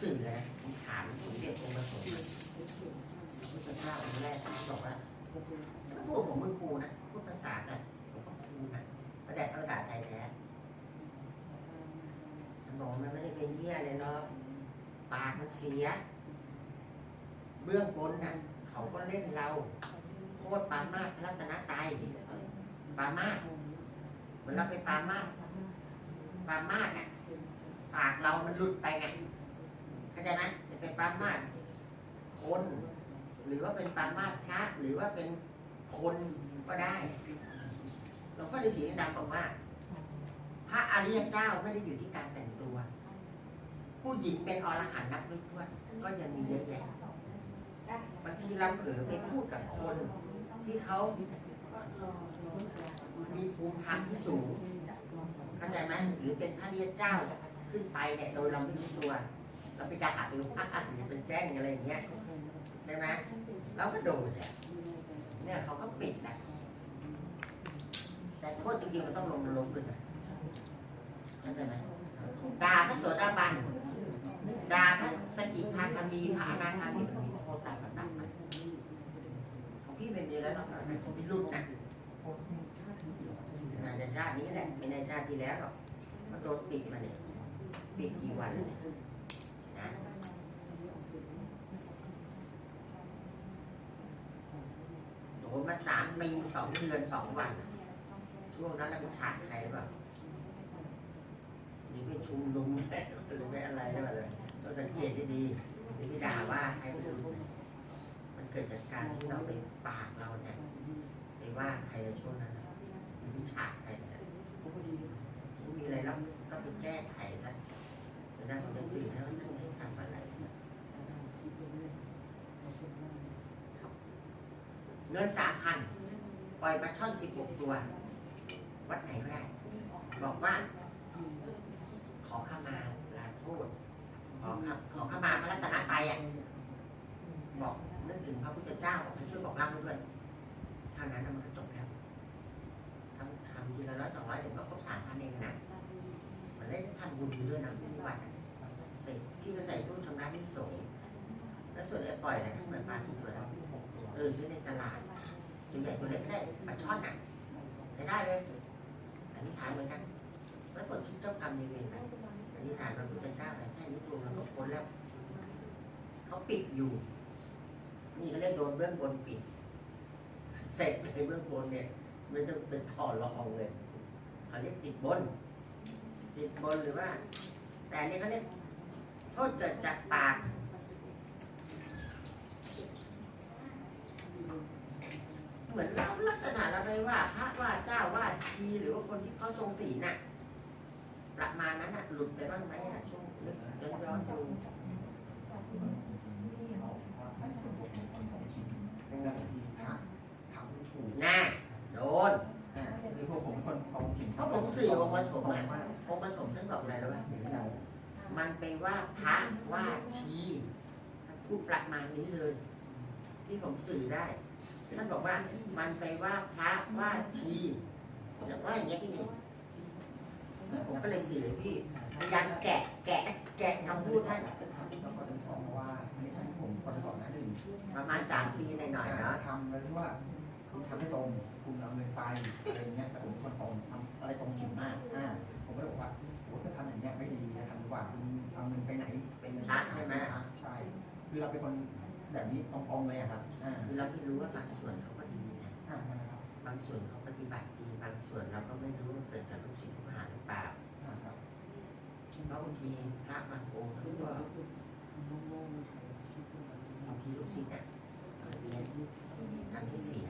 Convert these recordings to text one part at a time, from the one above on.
สื่อเลยผมถามผมเรียกองค์ประสงค์เลยพุทธเจ้าองค์แรกที่บอกว่าถ้าพูดผมมึงกูนะพูดภาษาแบบผมก็กูนะแต่ภาษาไทยแท้ท่านบอกมันไม่ได้เป็นเหี้ยเลยเนาะปากมันเสีย เบื้องบนน่ะเขาก็เล่นเราโทษปามาสรัตนตรัยปามาสเหมือนเราไปปามาสปามาสน่ะปากเรามันหลุดไปไง ใจไหมจะเป็นปรามาสคน หรือว่าเป็นปรามาสพระหรือว่าเป็นคนก็ได้หลวงพ่อฤาษีดังบอกว่า พระอริยเจ้าไม่ได้อยู่ที่การแต่งตัว ผู้หญิงเป็นอรหันต์นับไม่ถ้วนก็ยังมีเยอะแยะบางทีเราเผลอไปพูดกับคน ที่เขามีภูมิธรรมที่สูงเข้าใจไหมหรือเป็นพระอริยเจ้าขึ้นไปเนี่ยโดยเราไม่รู้ตัว เราไปด่าไปลุกอักอักหรือเป็นแจ้งอะไรอย่างเงี้ยใช่ไหมเราก็โดนแหละเนี่ยเขาก็ปิดนะแต่โทษจริงๆมันต้องลงนรกด้วยนะเข้าใจไหมด่าพระโสดาบันด่าพระสกิทาคามีพระอนาคามีมันมีโทษตามระดับนะของพี่เป็นมีแล้วเนาะนะของพี่รุ่นนะอาชาตินี้แหละไม่ในชาติที่แล้วหรอกมันโดนปิดมาเนี่ยปิดกี่วันเนี่ย โดนมาสามปีสองเดือนสองวัน ช่วงนั้นเราไปฉากใครหรือเปล่าหรือไปชุมนุมหรือไปอะไรหรือเปล่าเลยเราสังเกตให้ดีหรือไปด่าว่าใครไปดูมันเกิดจากการที่เราไปปากเราเนี่ยไปว่าใครในช่วงนั้นหรือไปฉากใครเนี่ยมีอะไรแล้วก็ไปแก้ไขซะหรือนั่นผมจะสื่อให้ว่าท่านให้ทำอะไร เงินสามพันปล่อยปลาช่อนสิบหกตัว วัดไหนก็ได้บอกว่า ขอเข้ามาลาโทษ ขอครับขอเข้ามาพระรัตนตรัยอะบอกนึกถึงพระพุทธเจ้าบอกให้ช่วยบอกเล่าให้ด้วยเท่านั้นน่ะมันก็จบแล้วทำทำทีละร้อยสองร้อยเดี๋ยวก็ครบสามพันเองนะมันได้ทำบุญไปด้วยนะทุกวันอะใส่พี่ก็ใส่ตู้ชำระหนี้สงฆ์แล้วส่วนไอ้ปล่อยนะทั้งหมดปลาทุกตัวแล้วเออซื้อในตลาดตัวใหญ่ตัวเล็กก็ได้ปลาช่อนอะใช้ได้เลยอันนี้ทานเหมือนกันแล้วคนคิดเจ้ากรรมในเวรไปอันนี้ทานพระพุทธเจ้าไปแค่นี้รวมแล้วก็พ้นแล้วเขาปิดอยู่ นี่เขาเรียกโดนเบื้องบนปิด เสร็จในเบื้องบนเนี่ยม่ต้องเป็นท่อรองเลยเขาเรียกติดบน ติดบนหรือว่า แต่นนี่เขาเรียกโทษเกิดจากปาก เหมือนเราลักษณะเราไปว่าพระว่าเจ้าว่าทีหรือว่าคนที่เขาทรงศีลน่ะ ประมาณนั้นน่ะหลุดไปบ้างไหมอะช่วงนึกย้อนย้อนดูน่าโดนคือพวกผมคนตรงถิ่นเพราะผมสื่อองค์ปฐมอะองค์ปฐมท่านบอกอะไรรู้ไหมมันไปว่าพระว่าทีพูดประมาณนี้เลย ที่ผมสื่อได้ ท่านบอกว่ามันไปว่าพระว่าทีแต่ว่าอย่างเงี้ยพี่นี่ผมก็เลยสื่อพี่พยายามแกะแกะ แกะคำพูดท่านแล้วก็ถึงบอกว่าอันนี้ท่านผมคนก่อนหน้าหนึ่งประมาณสามปีหน่อยๆเนาะทำแล้วว่าคุณทำให้ตรงคุณเอาเงินไปอะไรเงี้ยแต่ผมคนตรงทำอะไรตรงจริงมากอ่าผมก็เลยบอกว่าโอ้ถ้าทำอย่างเงี้ยไม่ดีนะทำดีกว่าคุณเอาเงินไปไหนเป็นพระใช่ไหมใช่คือเราเป็นคน แบบนี้ตรงๆเลยอะครับอ่าคือเราไม่รู้ว่าบางส่วนเขาก็ดีนะอ่านะครับบางส่วนเขาปฏิบัติดีบางส่วนเราก็ไม่รู้ว่าเกิดจากลูกศิษย์ลูกหาหรือเปล่าอ่าครับเพราะบางทีพระบางองค์เขาก็บางทีลูกศิษย์เนี่ยเรียนทำให้เสีย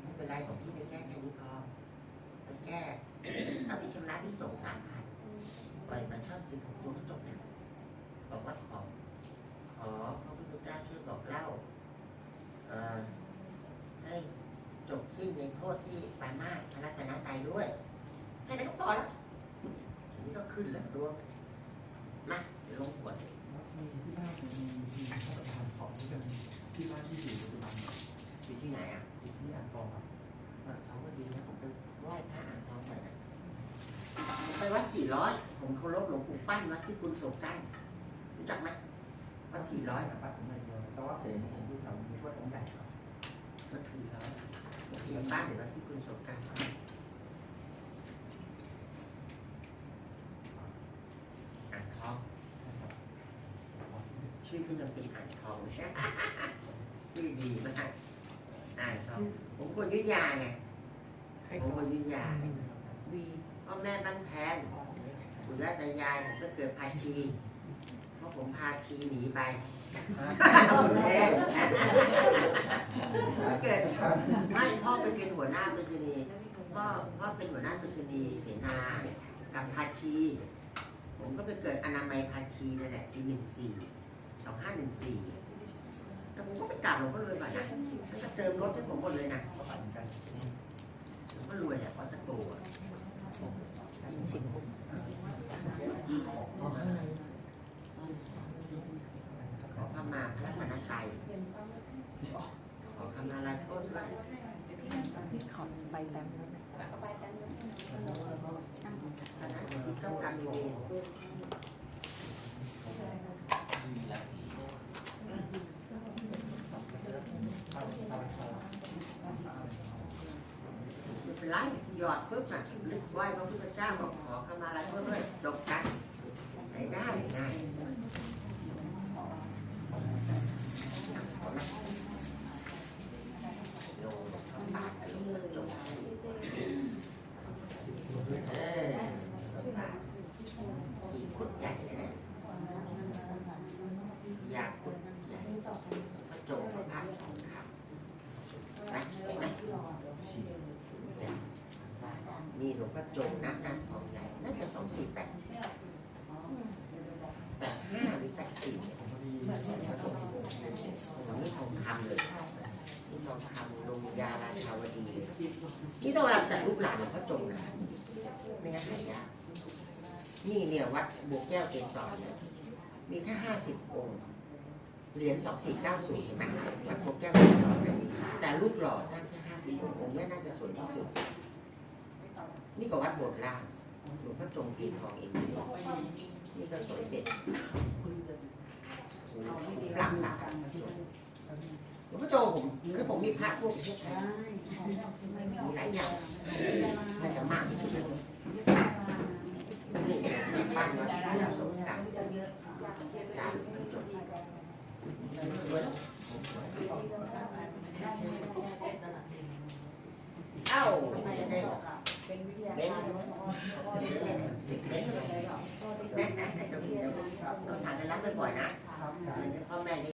ไม่เป็นไรของที่ไปแก้แค่นี้พอไปแก้เอาไปชำระที่ส่งสามพันปล่อยมาชอบสิบหกตัวก็จบแล้วรู้มาเดี๋ยวล งขวดมีที่บ้านมีมีพระประธานของที่เป็นที่บ้านที่อยู่ปัจจุบันอยู่ที่ไหนอะอยู่ที่อ่างทองครับเออเขาก็ดีนะผมไปไหว้พระอ่างทองไปนะไปวัดสี่ร้อยผมเคารพหลวงปู่ปั้นวัดที่คุณโศกตั้รู้จักไหมวัดสี่ร้อยปัดผมไม่เดียวแต่ว่าผมผมอยู่แถวนี้ว่าตรงไหนครับวัดสี่ร้อยหลวงปู่ปั้นวัดที่คุณโศกตั้างทอง นะครับ ชื่อขึ้นมาเป็นอ่างทองชื่อดีมากอ่างทองผมคนอยุธยาไงใครผมต่อคนอยุธยาวีพ่อแม่บ้านแพนปู่ย่าตายายผมก็เกิดพาชีเพราะผมพาชีหนีไปผมเองถ้าเกิดไม่พ่อไปเป็นหัวหน้าไปรษณีย์พ่อพ่อเป็นหัวหน้าไปรษณีย์เสนากับพาชีผมก็ไปเกิดอนามัยพาชีนั่นแหละปีหนึ่งสี่ส องห้าหนึ่งสี่แต่ผมก็ไปกราบหลวงพ่อรวยก่อนนะท่านก็เติมรถให้ผมหมดเลยนะก็ปัดกันหลวงพ่อรวยอะเพราะตะโกอะสิบหกขอขมาพระมณไตรขอขมาลาโทษด้วยที่ขอใบแต้มแล้วนะขณะที่เจ้ากรรมนายเวรไม่เป็นไร หยอดปุ๊บน่ะไหว้พระพุทธเจ้าบอกขอขมาลาโทษด้วยจบกันใส่ได้ไหมโยมเข้าปากกันลงออขี่คุดใหญ่เลยอยากคุดใหญ่กระจกพระพักตร์ทองคำนะเห็นไห มีหลวงพ่อจงนักการทองใหญ่น่าจะสองสี่แปดแปดห้าหรือแปดสี่ผมพอดีผมนี่ทองคำเลยนี่ทองคำลงยาราชาวดีเลยนี่ต้องเอาจากลูกหลานหลวงพ่อจงนะไม่งั้นหายากนี่เนี่ยวัดบวกแก้วเกศรเนี่ยมีแค่ห้าสิบองค์เหรียญสองสี่เก้าศูนย์เห็นไหมวัดบวกแก้วเกศรเนี่ยแต่รูปหล่อสร้างแค่ห้าสิบองค์องค์นี้น่าจะสวยที่สุด นี่ก็วัดโบสถ์ล่างหลวงพ่อจงปีทองเองนี่ก็สวยเด็ดโอ้โหปรับตาหลวงพ่อโจผมคือผมมีพระพวกนี้มีหลายอย่างน่าจะมากที่สุดนี่บ้านวัดพระสงฆ์กันจานกระจกเอ้าไม่ได้ เป็นวิทยา เด็ก การ เด็กเด็ก เด็กเด็กต้องทานกันรับบ่อยๆนะครับพ่อแม่